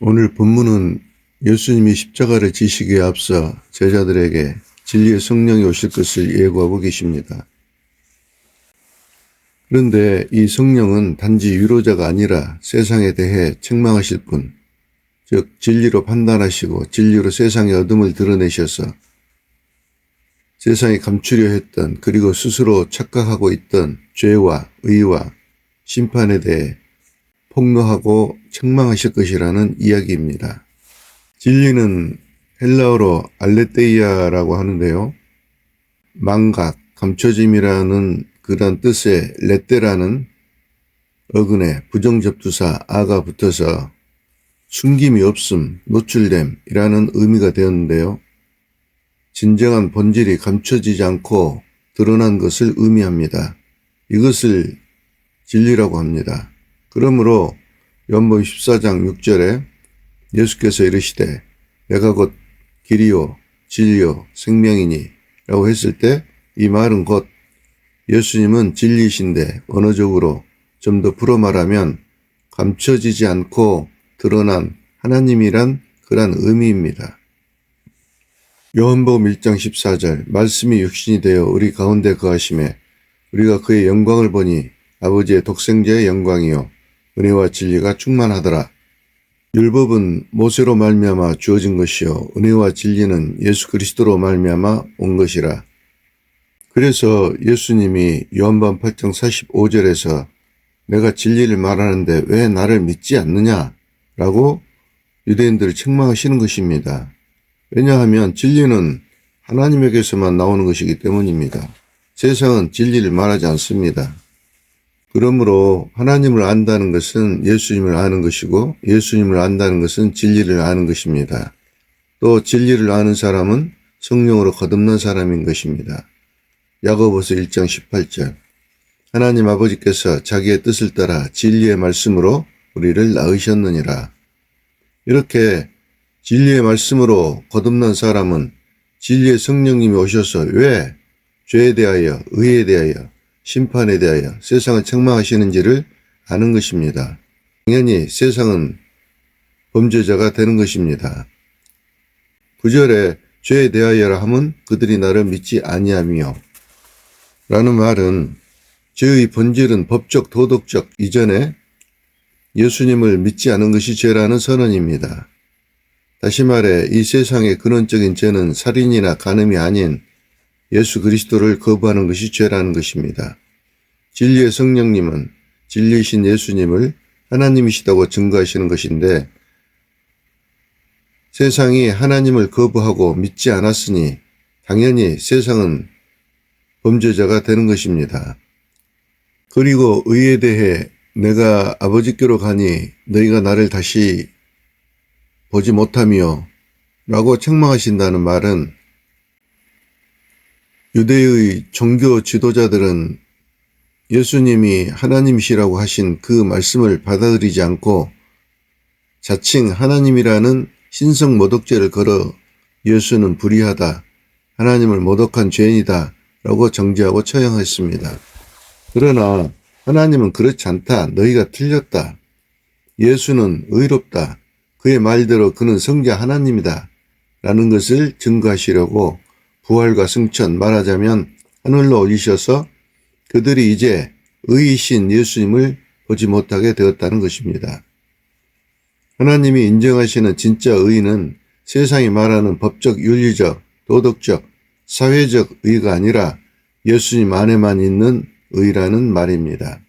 오늘 본문은 예수님이 십자가를 지시기에 앞서 제자들에게 진리의 성령이 오실 것을 예고하고 계십니다. 그런데 이 성령은 단지 위로자가 아니라 세상에 대해 책망하실 분, 즉 진리로 판단하시고 진리로 세상의 어둠을 드러내셔서 세상이 감추려 했던 그리고 스스로 착각하고 있던 죄와 의와 심판에 대해 폭로하고 책망하실 것이라는 이야기입니다. 진리는 헬라어로 알레테이아라고 하는데요. 망각, 감춰짐이라는 그런 뜻의 레테라는 어근에 부정접두사 아가 붙어서 숨김이 없음, 노출됨이라는 의미가 되었는데요. 진정한 본질이 감춰지지 않고 드러난 것을 의미합니다. 이것을 진리라고 합니다. 그러므로 연복 14장 6절에 예수께서 이르시되 내가 곧 길이요 진리요 생명이니 라고 했을 때 이 말은 곧 예수님은 진리이신데 언어적으로 좀 더 풀어 말하면 감춰지지 않고 드러난 하나님이란 그런 의미입니다. 요한복음 1장 14절 말씀이 육신이 되어 우리 가운데 거하심에 우리가 그의 영광을 보니 아버지의 독생자의 영광이요 은혜와 진리가 충만하더라. 율법은 모세로 말미암아 주어진 것이요 은혜와 진리는 예수 그리스도로 말미암아 온 것이라. 그래서 예수님이 요한복음 8장 45절에서 내가 진리를 말하는데 왜 나를 믿지 않느냐라고 유대인들을 책망하시는 것입니다. 왜냐하면 진리는 하나님에게서만 나오는 것이기 때문입니다. 세상은 진리를 말하지 않습니다. 그러므로 하나님을 안다는 것은 예수님을 아는 것이고 예수님을 안다는 것은 진리를 아는 것입니다. 또 진리를 아는 사람은 성령으로 거듭난 사람인 것입니다. 야고보서 1장 18절 하나님 아버지께서 자기의 뜻을 따라 진리의 말씀으로 우리를 낳으셨느니라. 이렇게 진리의 말씀으로 거듭난 사람은 진리의 성령님이 오셔서 왜 죄에 대하여, 의에 대하여, 심판에 대하여 세상을 책망하시는지를 아는 것입니다. 당연히 세상은 범죄자가 되는 것입니다. 구절에 죄에 대하여라 함은 그들이 나를 믿지 아니하며 라는 말은 죄의 본질은 법적 도덕적 이전에 예수님을 믿지 않은 것이 죄라는 선언입니다. 다시 말해 이 세상의 근원적인 죄는 살인이나 간음이 아닌 예수 그리스도를 거부하는 것이 죄라는 것입니다. 진리의 성령님은 진리이신 예수님을 하나님이시다고 증거하시는 것인데 세상이 하나님을 거부하고 믿지 않았으니 당연히 세상은 범죄자가 되는 것입니다. 그리고 의에 대해 내가 아버지께로 가니 너희가 나를 다시 보지 못하며 라고 책망하신다는 말은 유대의 종교 지도자들은 예수님이 하나님이시라고 하신 그 말씀을 받아들이지 않고 자칭 하나님이라는 신성 모독죄를 걸어 예수는 불의하다, 하나님을 모독한 죄인이다 라고 정죄하고 처형했습니다. 그러나 하나님은 그렇지 않다, 너희가 틀렸다. 예수는 의롭다, 그의 말대로 그는 성자 하나님이다. 라는 것을 증거하시려고 부활과 승천 말하자면 하늘로 올리셔서 그들이 이제 의이신 예수님을 보지 못하게 되었다는 것입니다. 하나님이 인정하시는 진짜 의는 세상이 말하는 법적, 윤리적, 도덕적, 사회적 의가 아니라 예수님 안에만 있는 의라는 말입니다.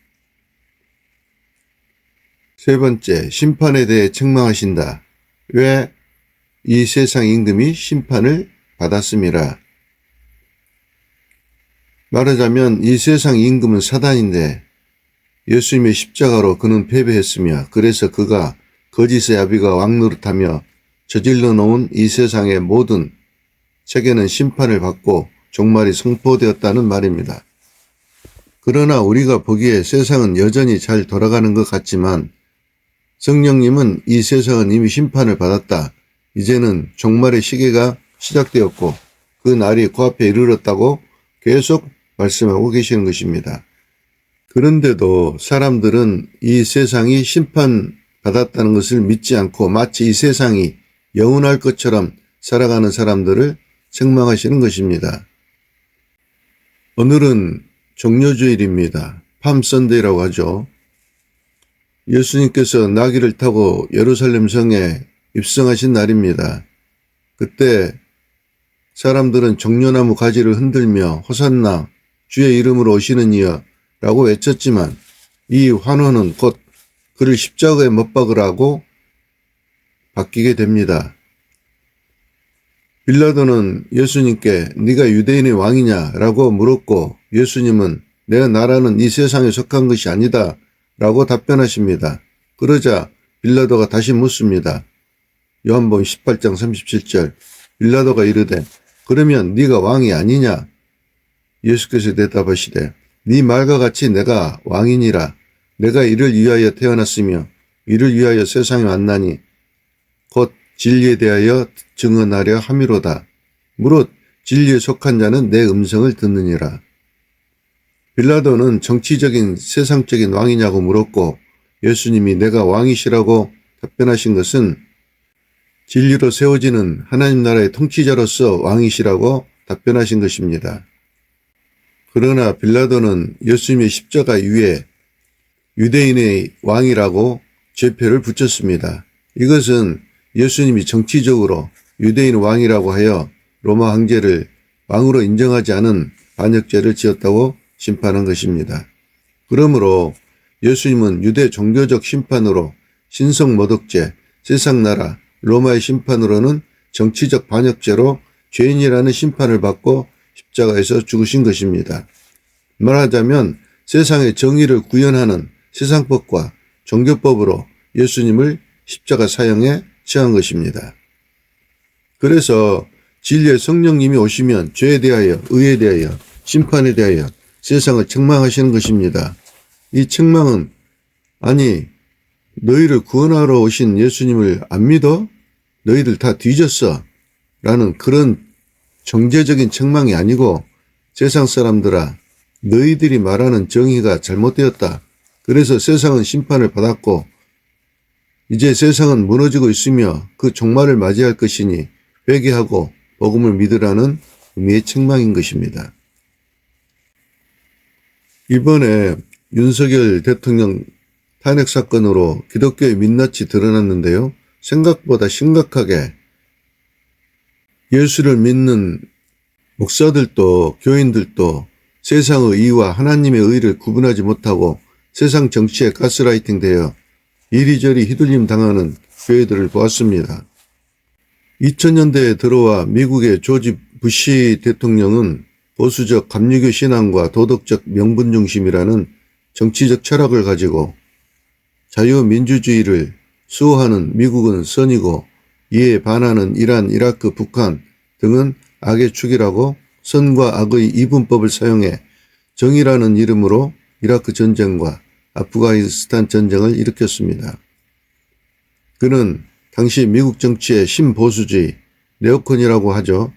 세 번째, 심판에 대해 책망하신다. 왜 이 세상 임금이 심판을 받았음이라. 말하자면 이 세상 임금은 사단인데 예수님의 십자가로 그는 패배했으며 그래서 그가 거짓의 아비가 왕노릇하며 저질러 놓은 이 세상의 모든 책에는 심판을 받고 종말이 선포되었다는 말입니다. 그러나 우리가 보기에 세상은 여전히 잘 돌아가는 것 같지만 성령님은 이 세상은 이미 심판을 받았다. 이제는 종말의 시계가 시작되었고 그 날이 코앞에 이르렀다고 계속 말씀하고 계시는 것입니다. 그런데도 사람들은 이 세상이 심판받을 받았다는 것을 믿지 않고 마치 이 세상이 영원할 것처럼 살아가는 사람들을 책망하시는 것입니다. 오늘은 종료주일입니다. 팜선데이라고 하죠. 예수님께서 나귀를 타고 예루살렘 성에 입성하신 날입니다. 그때 사람들은 종려나무 가지를 흔들며 호산나 주의 이름으로 오시는 이여 라고 외쳤지만 이 환호는 곧 그를 십자가에 못 박으라고 바뀌게 됩니다. 빌라도는 예수님께 네가 유대인의 왕이냐라고 물었고 예수님은 내 나라는 이 세상에 속한 것이 아니다 라고 답변하십니다. 그러자 빌라도가 다시 묻습니다. 요한복음 18장 37절 빌라도가 이르되 그러면 네가 왕이 아니냐? 예수께서 대답하시되 네 말과 같이 내가 왕이니라 내가 이를 위하여 태어났으며 이를 위하여 세상에 왔나니 곧 진리에 대하여 증언하려 함이로다. 무릇 진리에 속한 자는 내 음성을 듣느니라. 빌라도는 정치적인 세상적인 왕이냐고 물었고 예수님이 내가 왕이시라고 답변하신 것은 진리로 세워지는 하나님 나라의 통치자로서 왕이시라고 답변하신 것입니다. 그러나 빌라도는 예수님의 십자가 위에 유대인의 왕이라고 죄표를 붙였습니다. 이것은 예수님이 정치적으로 유대인 왕이라고 하여 로마 황제를 왕으로 인정하지 않은 반역죄를 지었다고 심판한 것입니다. 그러므로 예수님은 유대 종교적 심판으로 신성 모독죄, 세상 나라, 로마의 심판으로는 정치적 반역죄로 죄인이라는 심판을 받고 십자가에서 죽으신 것입니다. 말하자면 세상의 정의를 구현하는 세상법과 종교법으로 예수님을 십자가 사형에 처한 것입니다. 그래서 진리의 성령님이 오시면 죄에 대하여, 의에 대하여, 심판에 대하여 세상을 책망하시는 것입니다. 이 책망은 아니 너희를 구원하러 오신 예수님을 안 믿어? 너희들 다 뒤졌어. 라는 그런 정제적인 책망이 아니고 세상 사람들아 너희들이 말하는 정의가 잘못되었다. 그래서 세상은 심판을 받았고 이제 세상은 무너지고 있으며 그 종말을 맞이할 것이니 회개하고 복음을 믿으라는 의미의 책망인 것입니다. 이번에 윤석열 대통령 탄핵 사건으로 기독교의 민낯이 드러났는데요. 생각보다 심각하게 예수를 믿는 목사들도 교인들도 세상의 의와 하나님의 의를 구분하지 못하고 세상 정치에 가스라이팅 되어 이리저리 휘둘림 당하는 교회들을 보았습니다. 2000년대에 들어와 미국의 조지 부시 대통령은 보수적 감리교 신앙과 도덕적 명분 중심이라는 정치적 철학을 가지고 자유민주주의를 수호하는 미국은 선이고 이에 반하는 이란, 이라크, 북한 등은 악의 축이라고 선과 악의 이분법을 사용해 정의라는 이름으로 이라크 전쟁과 아프가니스탄 전쟁을 일으켰습니다. 그는 당시 미국 정치의 신보수주의, 네오콘이라고 하죠.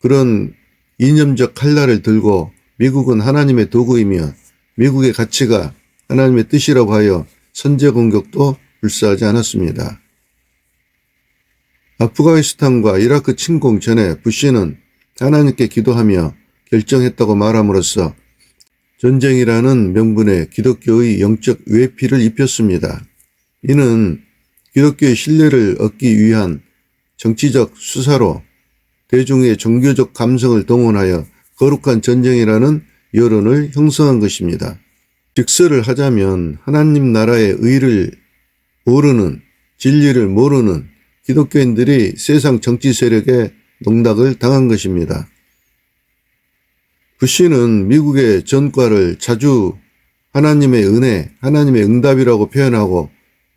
그런 이념적 칼날을 들고 미국은 하나님의 도구이며 미국의 가치가 하나님의 뜻이라고 하여 선제 공격도 불사하지 않았습니다. 아프가니스탄과 이라크 침공 전에 부시는 하나님께 기도하며 결정했다고 말함으로써 전쟁이라는 명분에 기독교의 영적 외피를 입혔습니다. 이는 기독교의 신뢰를 얻기 위한 정치적 수사로 대중의 종교적 감성을 동원하여 거룩한 전쟁이라는 여론을 형성한 것입니다. 직설을 하자면 하나님 나라의 의를 모르는 진리를 모르는 기독교인들이 세상 정치 세력의 농락을 당한 것입니다. 부시는 미국의 전과를 자주 하나님의 은혜, 하나님의 응답이라고 표현하고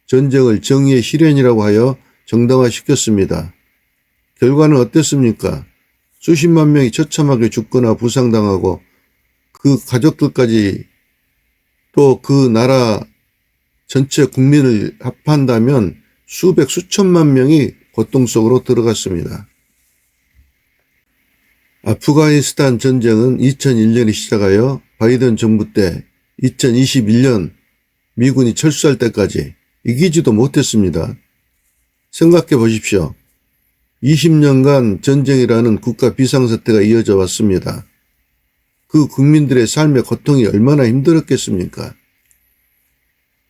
전쟁을 정의의 실현이라고 하여 정당화시켰습니다. 결과는 어땠습니까? 수십만 명이 처참하게 죽거나 부상당하고 그 가족들까지 또 그 나라 전체 국민을 합한다면 수백 수천만 명이 고통 속으로 들어갔습니다. 아프가니스탄 전쟁은 2001년에 시작하여 바이든 정부 때 2021년 미군이 철수할 때까지 이기지도 못했습니다. 생각해 보십시오. 20년간 전쟁이라는 국가 비상사태가 이어져 왔습니다. 그 국민들의 삶의 고통이 얼마나 힘들었겠습니까?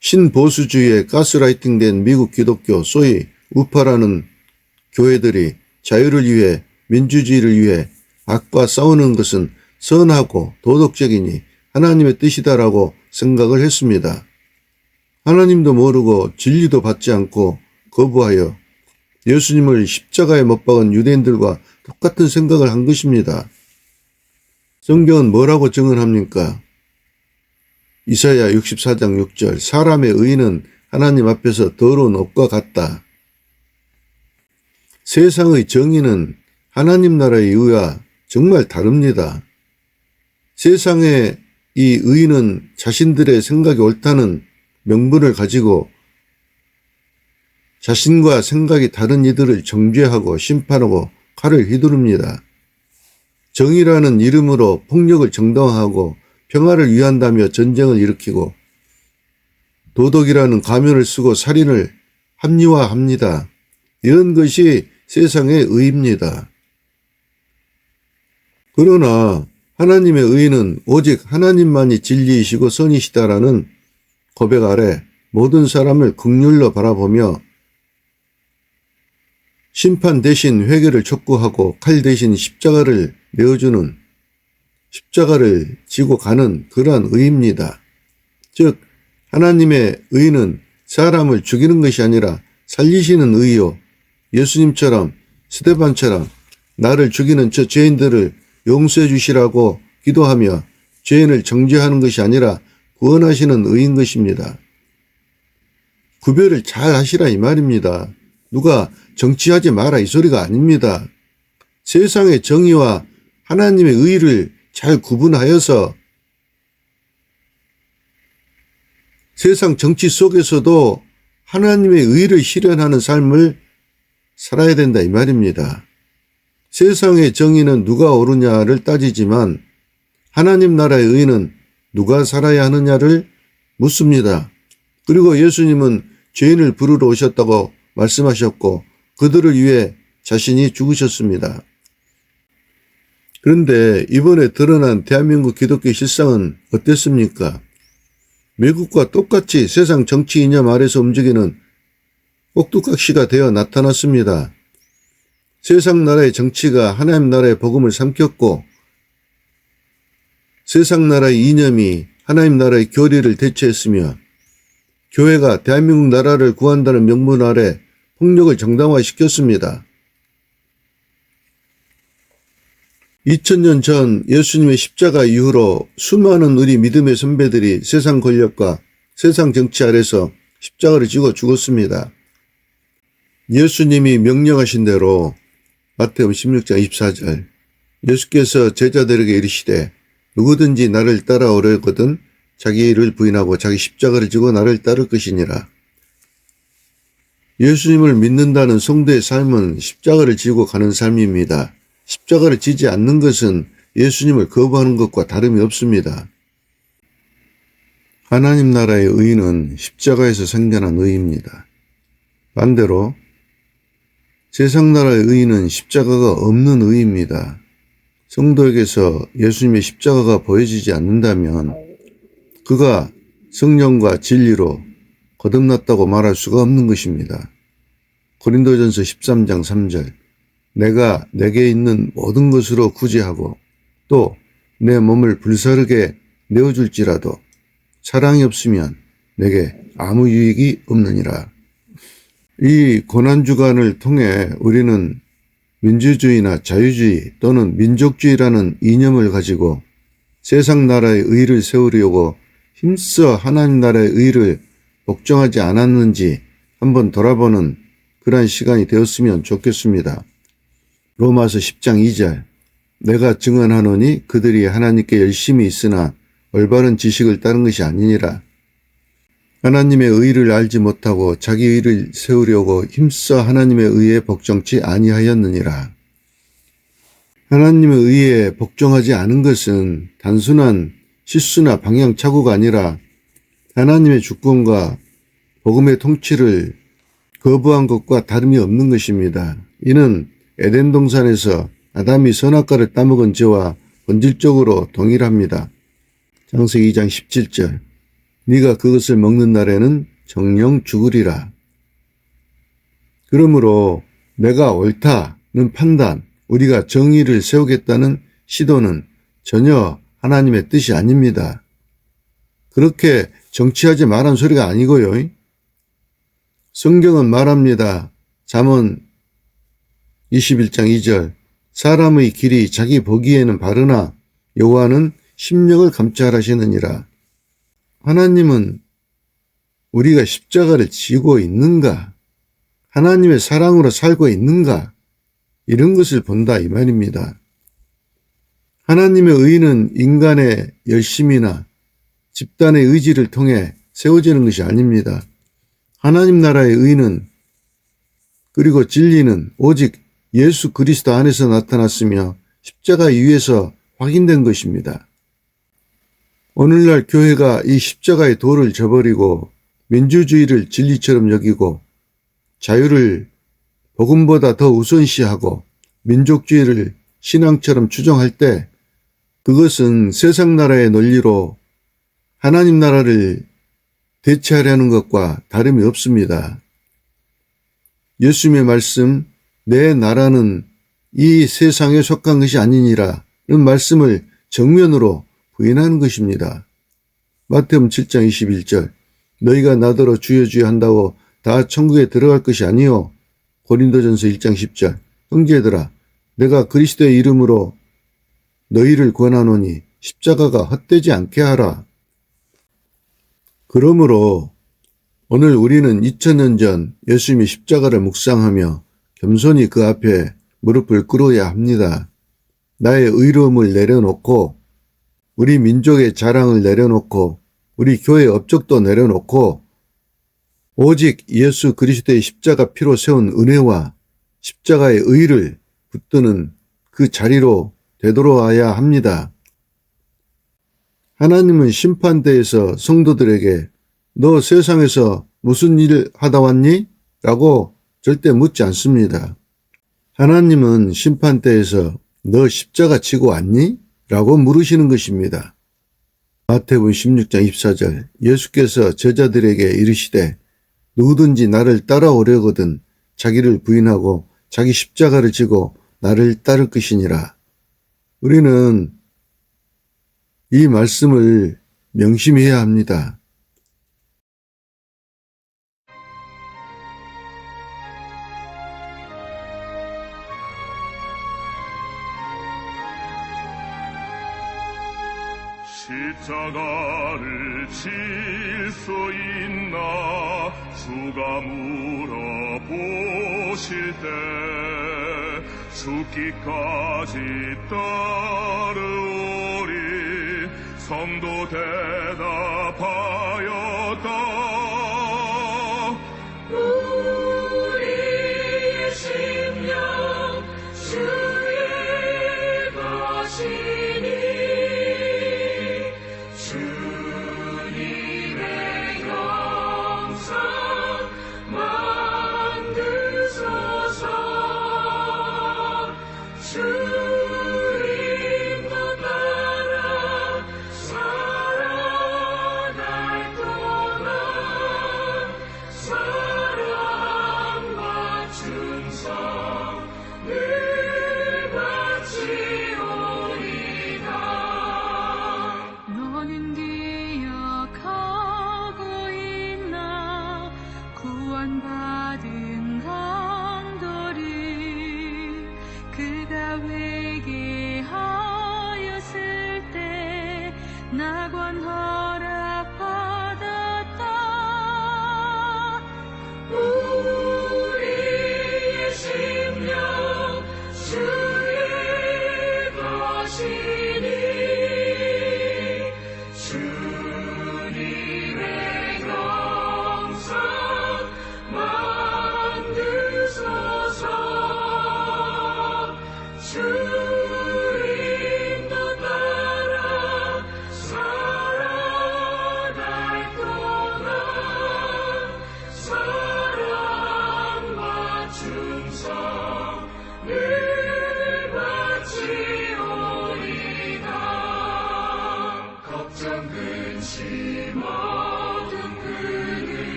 신보수주의에 가스라이팅된 미국 기독교 소위 우파라는 교회들이 자유를 위해 민주주의를 위해 악과 싸우는 것은 선하고 도덕적이니 하나님의 뜻이다라고 생각을 했습니다. 하나님도 모르고 진리도 받지 않고 거부하여 예수님을 십자가에 못 박은 유대인들과 똑같은 생각을 한 것입니다. 성경은 뭐라고 증언합니까? 이사야 64장 6절 사람의 의는 하나님 앞에서 더러운 옷과 같다. 세상의 정의는 하나님 나라의 의와 정말 다릅니다. 세상의 이 의는 자신들의 생각이 옳다는 명분을 가지고 자신과 생각이 다른 이들을 정죄하고 심판하고 칼을 휘두릅니다. 정의라는 이름으로 폭력을 정당화하고 평화를 위한다며 전쟁을 일으키고 도덕이라는 가면을 쓰고 살인을 합리화합니다. 이런 것이 세상의 의입니다. 그러나 하나님의 의는 오직 하나님만이 진리이시고 선이시다라는 고백 아래 모든 사람을 극률로 바라보며 심판 대신 회개를 촉구하고 칼 대신 십자가를 내어주는 십자가를 지고 가는 그러한 의입니다. 즉 하나님의 의는 사람을 죽이는 것이 아니라 살리시는 의요. 예수님처럼 스테반처럼 나를 죽이는 저 죄인들을 용서해 주시라고 기도하며 죄인을 정죄하는 것이 아니라 구원하시는 의인 것입니다. 구별을 잘 하시라 이 말입니다. 누가 정치하지 마라 이 소리가 아닙니다. 세상의 정의와 하나님의 의를 잘 구분하여서 세상 정치 속에서도 하나님의 의를 실현하는 삶을 살아야 된다 이 말입니다. 세상의 정의는 누가 옳으냐를 따지지만 하나님 나라의 의는 누가 살아야 하느냐를 묻습니다. 그리고 예수님은 죄인을 부르러 오셨다고 말씀하셨고 그들을 위해 자신이 죽으셨습니다. 그런데 이번에 드러난 대한민국 기독교 실상은 어땠습니까? 미국과 똑같이 세상 정치 이념 아래서 움직이는 꼭두각시가 되어 나타났습니다. 세상 나라의 정치가 하나님 나라의 복음을 삼켰고 세상 나라의 이념이 하나님 나라의 교리를 대체했으며 교회가 대한민국 나라를 구한다는 명분 아래 폭력을 정당화시켰습니다. 2000년 전 예수님의 십자가 이후로 수많은 우리 믿음의 선배들이 세상 권력과 세상 정치 아래서 십자가를 지고 죽었습니다. 예수님이 명령하신 대로 마태음 16장 24절 예수께서 제자들에게 이르시되 누구든지 나를 따라오려거든 자기 일을 부인하고 자기 십자가를 지고 나를 따를 것이니라. 예수님을 믿는다는 성도의 삶은 십자가를 지고 가는 삶입니다. 십자가를 지지 않는 것은 예수님을 거부하는 것과 다름이 없습니다. 하나님 나라의 의는 십자가에서 생겨난 의입니다. 반대로 세상 나라의 의는 십자가가 없는 의입니다. 성도에게서 예수님의 십자가가 보여지지 않는다면 그가 성령과 진리로 거듭났다고 말할 수가 없는 것입니다. 고린도전서 13장 3절 내가 내게 있는 모든 것으로 구제하고 또 내 몸을 불사르게 내어줄지라도 사랑이 없으면 내게 아무 유익이 없느니라. 이 고난주간을 통해 우리는 민주주의나 자유주의 또는 민족주의라는 이념을 가지고 세상 나라의 의를 세우려고 힘써 하나님 나라의 의를 복종하지 않았는지 한번 돌아보는 그러한 시간이 되었으면 좋겠습니다. 로마서 10장 2절 내가 증언하노니 그들이 하나님께 열심히 있으나 올바른 지식을 따른 것이 아니니라. 하나님의 의를 알지 못하고 자기 의를 세우려고 힘써 하나님의 의에 복종치 아니하였느니라. 하나님의 의에 복종하지 않은 것은 단순한 실수나 방향 착오가 아니라 하나님의 주권과 복음의 통치를 거부한 것과 다름이 없는 것입니다. 이는 에덴 동산에서 아담이 선악과를 따먹은 죄와 본질적으로 동일합니다. 창세기 2장 17절 네가 그것을 먹는 날에는 정령 죽으리라. 그러므로 내가 옳다는 판단, 우리가 정의를 세우겠다는 시도는 전혀 하나님의 뜻이 아닙니다. 그렇게 정치하지 말란 소리가 아니고요. 성경은 말합니다. 잠언 21장 2절 사람의 길이 자기 보기에는 바르나 여호와는 심령을 감찰하시느니라. 하나님은 우리가 십자가를 지고 있는가? 하나님의 사랑으로 살고 있는가? 이런 것을 본다 이 말입니다. 하나님의 의는 인간의 열심이나 집단의 의지를 통해 세워지는 것이 아닙니다. 하나님 나라의 의는 그리고 진리는 오직 예수 그리스도 안에서 나타났으며 십자가 위에서 확인된 것입니다. 오늘날 교회가 이 십자가의 도를 저버리고 민주주의를 진리처럼 여기고 자유를 복음보다 더 우선시하고 민족주의를 신앙처럼 추정할 때 그것은 세상 나라의 논리로 하나님 나라를 대체하려는 것과 다름이 없습니다. 예수님의 말씀, 내 나라는 이 세상에 속한 것이 아니니라 는 말씀을 정면으로 부인하는 것입니다. 마태음 7장 21절 너희가 나더러 주여 주여 한다고 다 천국에 들어갈 것이 아니요 고린도전서 1장 10절 형제들아 내가 그리스도의 이름으로 너희를 권하노니 십자가가 헛되지 않게 하라. 그러므로 오늘 우리는 2000년 전 예수님이 십자가를 묵상하며 겸손히 그 앞에 무릎을 꿇어야 합니다. 나의 의로움을 내려놓고 우리 민족의 자랑을 내려놓고 우리 교회 업적도 내려놓고 오직 예수 그리스도의 십자가 피로 세운 은혜와 십자가의 의를 붙드는 그 자리로 되돌아와야 합니다. 하나님은 심판대에서 성도들에게 너 세상에서 무슨 일을 하다 왔니? 라고 절대 묻지 않습니다. 하나님은 심판대에서 너 십자가 치고 왔니? 라고 물으시는 것입니다. 마태복음 16장 24절 예수께서 제자들에게 이르시되 누구든지 나를 따라오려거든 자기를 부인하고 자기 십자가를 지고 나를 따를 것이니라. 우리는 이 말씀을 명심해야 합니다. 주가 물어보실 때 죽기까지 따르오리 성도 대답하였다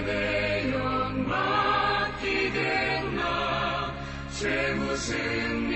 내 영광 기댄나. 제 무슨